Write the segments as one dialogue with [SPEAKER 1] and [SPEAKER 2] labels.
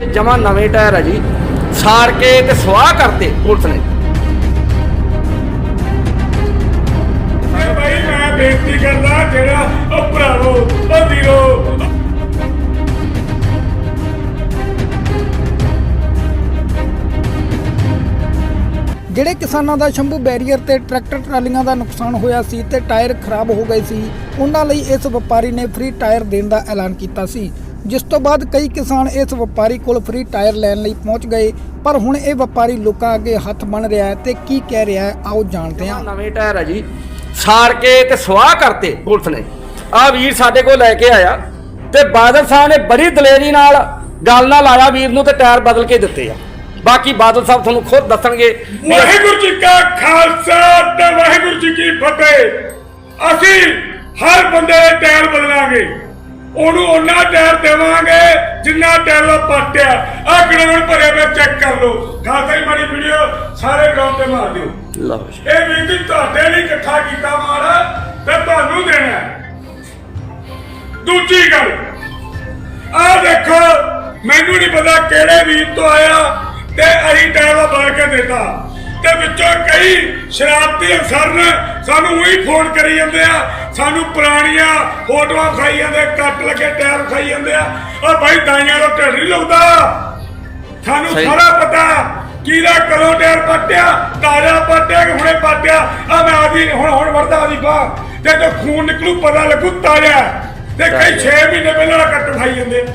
[SPEAKER 1] ਜਮਾ ਨਵੇਂ ਟਾਇਰ ਆ ਜੀ। ਸਾੜ ਕੇ ਤੇ ਸਵਾਹ ਕਰਤੇ ਪੁਲਿਸ ਨੇ।
[SPEAKER 2] ਭਾਈ ਮੈਂ ਬੇਨਤੀ ਕਰਦਾ ਜਿਹੜਾ ਉਹ ਭਰਾਵੋ ਉਹ ਵੀਰੋ।
[SPEAKER 3] ਜਿਹੜੇ ਕਿਸਾਨਾਂ ਦਾ ਸ਼ੰਭੂ ਬੈਰੀਅਰ ਤੇ ਟਰੈਕਟਰ ਟਰਾਲੀਆਂ ਦਾ ਨੁਕਸਾਨ ਹੋਇਆ ਸੀ ਤੇ ਟਾਇਰ ਖਰਾਬ ਹੋ ਗਏ ਸੀ ਉਹਨਾਂ ਲਈ ਇਸ ਵਪਾਰੀ ਨੇ ਫ੍ਰੀ ਟਾਇਰ ਦੇਣ ਦਾ ਐਲਾਨ ਕੀਤਾ ਸੀ। ਜਿਸ ਤੋਂ ਬਾਅਦ ਕਈ ਕਿਸਾਨ ਇਸ ਵਪਾਰੀ ਕੋਲ ਫ੍ਰੀ ਟਾਇਰ ਲੈਣ ਲਈ ਪਹੁੰਚ ਗਏ ਪਰ ਹੁਣ ਇਹ ਵਪਾਰੀ ਲੋਕਾਂ ਅੱਗੇ ਹੱਥ ਬਣ ਰਿਹਾ ਹੈ ਤੇ ਕੀ ਕਹਿ ਰਿਹਾ ਹੈ ਆਓ ਜਾਣਦੇ ਹਾਂ।
[SPEAKER 1] ਨਵੇਂ ਟਾਇਰ ਆ ਜੀ। ਸਾੜ ਕੇ ਤੇ ਸਵਾਹ ਕਰਤੇ ਪੁਲਿਸ ਨੇ। ਆ ਵੀਰ ਸਾਡੇ ਕੋਲ ਲੈ ਕੇ ਆਇਆ ਤੇ ਬਾਦਲ ਸਾਹਿਬ ਨੇ ਬੜੀ ਦਲੇਰੀ ਨਾਲ ਗੱਲ ਨਾਲ ਆਇਆ ਵੀਰ ਨੂੰ ਤੇ ਟਾਇਰ ਬਦਲ ਕੇ ਦਿੱਤੇ ਆ। ਬਾਕੀ ਬਾਦਲ ਸਾਹਿਬ ਤੁਹਾਨੂੰ ਖੁਦ ਦੱਸਣਗੇ
[SPEAKER 2] ਵਾਹਿਗੁਰੂ ਜੀ ਕਾ ਖਾਲਸਾ ਤੇ ਵਾਹਿਗੁਰੂ ਜੀ ਕੀ ਫਤਿਹ। ਅਸੀਂ ਹਰ ਬੰਦੇ ਦੇ ਟਾਇਰ ਬਦਲਾਂਗੇ। ਉਹਨੂੰ ਉਹਨਾਂ ਟਾਇਰ ਦੇਵਾਂਗੇ ਜਿੰਨਾ ਟਾਇਰ ਉਹ ਪੱਟਿਆ ਆ ਗਰਾਊਂਡ ਭਰਿਆ ਵੇ ਚੈੱਕ ਕਰ ਲਓ ਖਾਲਸਾ ਜੀ ਮਾੜੀ ਵੀਡੀਓ ਸਾਰੇ ਗਰਾਊਂਡ ਤੇ ਮਾਰ ਦਿਓ
[SPEAKER 1] ਲਓ।
[SPEAKER 2] ਇਹ ਵੀ ਜੀ ਤੁਹਾਡੇ ਲਈ ਇਕੱਠਾ ਕੀਤਾ ਮਾਰਾ ਤੇ ਤੁਹਾਨੂੰ ਦੇਣਾ ਹੈ। ਦੂਜੀ ਗੱਲ ਆ ਦੇਖੋ ਮੈਨੂੰ ਨਹੀਂ ਪਤਾ ਕਿਹੜੇ ਵੀਰ ਤੋਂ ਆਇਆ ਤੇ ਅਸੀਂ ਟਾਇਰ ਬਣ ਕੇ ਦਿੱਤਾ ਤੇ ਵਿੱਚੋਂ ਕਈ ਸ਼ਰਾਰਤੀ ਅਫਸਰ ਨੇ ਸਾਨੂੰ ਉਹੀ ਫੋਨ ਕਰੀ ਜਾਂਦੇ ਆ। ਸਾਨੂੰ ਪੁਰਾਣੀਆਂ ਫੋਟੋਆਂ ਖਾਈ ਜਾਂਦੇ ਕੱਟ ਲੱਗੇ ਟਾਇਰ ਖਾਈ ਜਾਂਦੇ ਆ। ਉਹ ਭਾਈ ਦਾਈਆਂ ਦਾ ਢਿੱਡ ਨਹੀਂ ਲਾਉਂਦਾ। ਸਾਨੂੰ। ਸਾਰਾ ਪਤਾ ਕਿਹਦਾ ਕਦੋਂ ਟਾਇਰ ਪੱਟਿਆ ਤਾਜ਼ਾ ਪੱਟਿਆ ਕਿ ਹੁਣੇ ਪੱਟਿਆ। ਆ ਮੈਂ ਆਦੀ ਹੁਣ ਹੁਣ ਵਰਦਾ ਆਦੀ ਬਾਹ ਤੇ ਜੋ ਖੂਨ ਨਿਕਲੂ ਪਤਾ ਲੱਗੂ ਤਾਜ਼ਾ। ਤੇ ਕਈ 6 ਮਹੀਨੇ ਪਹਿਲਾਂ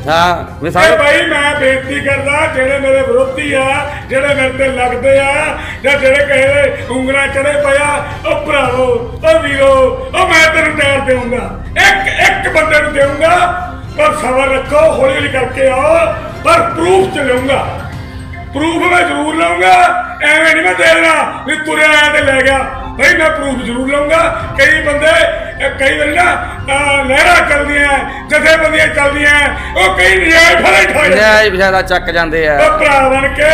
[SPEAKER 1] ਹਾਂ, ਵੀ
[SPEAKER 2] ਇਹ
[SPEAKER 1] ਸਾਰੇ
[SPEAKER 2] ਭਾਈ ਮੈਂ ਬੇਨਤੀ ਕਰਦਾ, ਜਿਹੜੇ ਮੇਰੇ ਵਿਰੋਧੀ ਆ, ਜਿਹੜੇ ਮੇਰੇ ਤੇ ਲੱਗਦੇ ਆ, ਜਾਂ ਜਿਹੜੇ ਕਹੇ ਦੇ ਉਂਗਲਾਂ ਚੜੇ ਪਿਆ ਉਹ ਭਰਾਵੋ, ਉਹ ਵੀਰੋ, ਉਹ ਮੈਂ ਤੈਨੂੰ ਟਾਇਰ ਦੇਊਂਗਾ। ਇੱਕ ਇੱਕ ਬੰਦੇ ਨੂੰ ਦੇਊਂਗਾ, ਪਰ ਸਬਰ ਰੱਖੋ, ਹੌਲੀ ਹੌਲੀ ਕਰਕੇ ਆਓ, ਪਰ ਪ੍ਰੂਫ ਚ ਲਊਂਗਾ ਪ੍ਰੂਫ ਮੈਂ ਜ਼ਰੂਰ ਲਊਂਗਾ, ਐਵੇਂ ਨਹੀਂ ਮੈਂ ਦੇਣਾ ਵੀ ਤੁਰਿਆ ਆਇਆ ਤੇ ਲੈ ਗਿਆ। ਭਾਈ ਮੈਂ ਪ੍ਰੂਫ ਜ਼ਰੂਰ ਲਵਾਂਗਾ ਕਈ ਬੰਦੇ ਕਈ ਵਾਰੀ ਨਾ ਲਹਿਰਾਂ ਚੱਲਦੀਆਂ ਜਥੇਬੰਦੀਆਂ ਚੱਲਦੀਆਂ ਉਹ ਕਈ ਨਿਆਏ ਫੜੇ ਠਾ ਜਾਂਦੇ
[SPEAKER 1] ਨਿਆਏ ਵਿਚਾਰਾ ਚੱਕ ਜਾਂਦੇ ਆ।
[SPEAKER 2] ਉਹ ਭਰਾ ਬਣ ਕੇ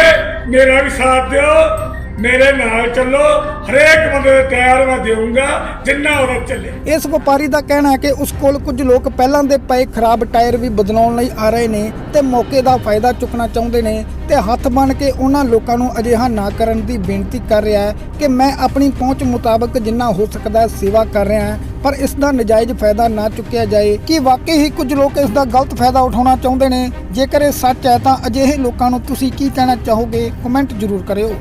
[SPEAKER 2] ਮੇਰਾ ਵੀ ਸਾਥ ਦਿਓ। ਮੇਰੇ ਨਾਲ ਚੱਲੋ, ਹਰੇਕ ਬੰਦੇ ਦੇ ਟਾਇਰ ਮੈਂ ਦੇਵਾਂਗਾ ਜਿੰਨਾ ਉਹਦਾ ਚੱਲੇ।
[SPEAKER 3] ਇਸ ਵਪਾਰੀ ਦਾ ਕਹਿਣਾ ਹੈ ਕਿ ਉਸ ਕੋਲ ਕੁਝ ਲੋਕ ਪਹਿਲਾਂ ਦੇ ਪਏ ਖਰਾਬ ਟਾਇਰ ਵੀ ਬਦਲਾਉਣ ਲਈ ਆ ਰਹੇ ਨੇ ਤੇ ਮੌਕੇ ਦਾ ਫਾਇਦਾ ਚੁੱਕਣਾ ਚਾਹੁੰਦੇ ਨੇ ਤੇ ਹੱਥ ਬਣ ਕੇ ਉਹਨਾਂ ਲੋਕਾਂ ਨੂੰ ਅਜਿਹਾ ਨਾ ਕਰਨ ਦੀ ਬੇਨਤੀ ਕਰ ਰਿਹਾ ਹੈ ਕਿ ਮੈਂ ਆਪਣੀ ਪਹੁੰਚ ਮੁਤਾਬਕ ਜਿੰਨਾ ਹੋ ਸਕਦਾ ਸੇਵਾ ਕਰ ਰਿਹਾ ਹਾਂ, ਪਰ ਇਸ ਦਾ ਨਜਾਇਜ਼ ਫਾਇਦਾ ਨਾ ਚੁੱਕਿਆ ਜਾਏ ਕਿ ਵਾਕਈ ਹੀ ਕੁਝ ਲੋਕ ਇਸ ਦਾ ਗਲਤ ਫਾਇਦਾ ਉਠਾਉਣਾ ਚਾਹੁੰਦੇ ਨੇ। ਜੇਕਰ ਇਹ ਸੱਚ ਹੈ ਤਾਂ ਅਜਿਹੇ ਲੋਕਾਂ ਨੂੰ ਤੁਸੀਂ ਕੀ ਕਹਿਣਾ ਚਾਹੋਗੇ? ਕਮੈਂਟ ਜ਼ਰੂਰ ਕਰਿਓ।